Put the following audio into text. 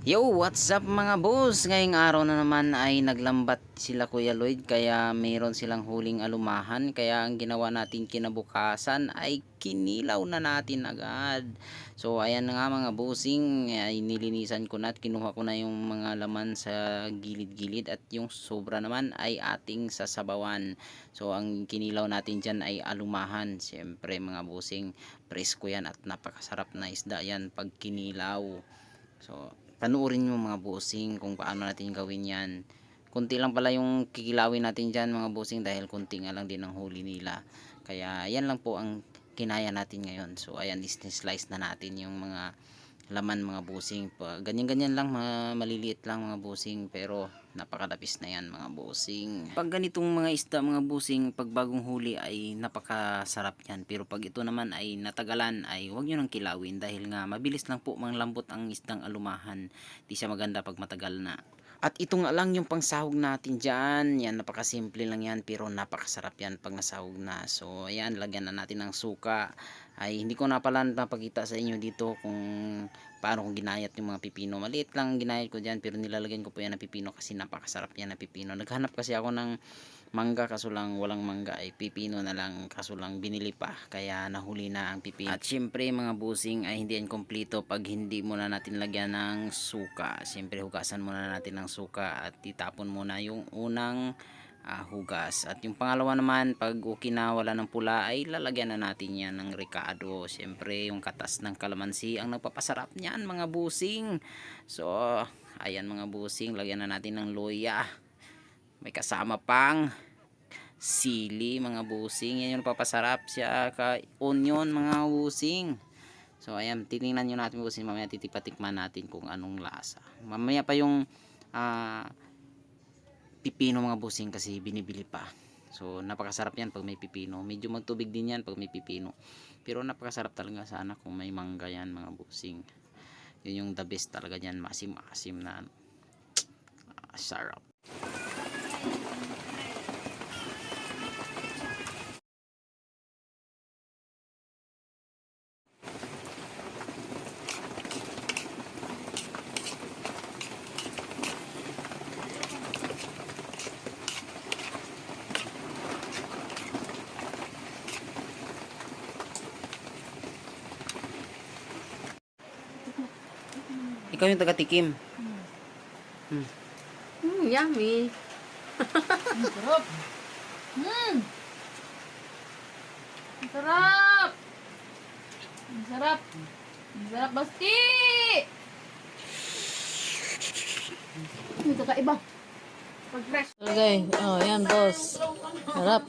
Yo, what's up mga boss? Ngayong araw na naman ay naglambat sila Kuya Lloyd kaya mayroon silang huling alumahan kaya ang ginawa natin kinabukasan ay kinilaw na natin agad. So ayan nga mga bossing ay nilinisan ko na at kinuha ko na yung mga laman sa gilid-gilid at yung sobra naman ay ating sasabawan. So ang kinilaw natin dyan ay alumahan. Siyempre mga bossing presko yan at napakasarap na isda yan pag kinilaw. So panuorin nyo mga bossing kung paano natin gawin yan. Kunti lang pala yung kikilawin natin dyan mga bossing dahil kunti nga lang din ang huli nila. Kaya yan lang po ang kinaya natin ngayon. So ayan slice na natin yung mga laman mga busing ganyan ganyan lang mga maliliit lang mga busing pero napakadapis na yan mga busing pag ganitong mga isda mga busing pag bagong huli ay napakasarap yan pero pag ito naman ay natagalan ay huwag nyo nang kilawin dahil nga mabilis lang po manglambot ang isdang alumahan di siya maganda pag matagal na at ito nga lang yung pangsahog natin dyan. Yan, napakasimple lang yan. Pero napakasarap yan pag nasahog na. So, ayan, lagyan na natin ng suka. Ay, hindi ko na pala napakita sa inyo dito kung paano kung ginayat yung mga pipino. Maliit lang ang ginayat ko dyan. Pero nilalagyan ko po yan na pipino kasi napakasarap yan na pipino. Naghanap kasi ako ng mangga kaso lang walang mangga ay pipino na lang kaso lang binili pa kaya nahuli na ang pipino at syempre mga busing ay hindi yan kompleto pag hindi muna natin lagyan ng suka syempre hugasan muna natin ng suka at itapon muna yung unang ah, hugas. At yung pangalawa naman pag okay na wala ng pula ay lalagyan na natin yan ng ricado. Syempre yung katas ng kalamansi ang nagpapasarap niyan mga busing. So ayan mga busing lagyan na natin ng loya. May kasama pang sili mga busing. Yan yung papasarap siya ka onion mga busing. So ayan titingnan nyo natin busing. Mamaya titipatikman natin kung anong lasa. Mamaya pa yung ah, pipino mga busing kasi binibili pa. So napakasarap yan pag may pipino. Medyo magtubig din yan pag may pipino. Pero napakasarap talaga sana kung may mangga yan mga busing yun yung the best talaga yan masim asim na ano. Ah, sarap ikaw yung taga-tikim Mm, yummy. Sarap. Mm. Ang sarap. Ang sarap. Ang sarap, Basti! May kakaiba. Pag fresh. Okay, oh, yan boss. Sarap.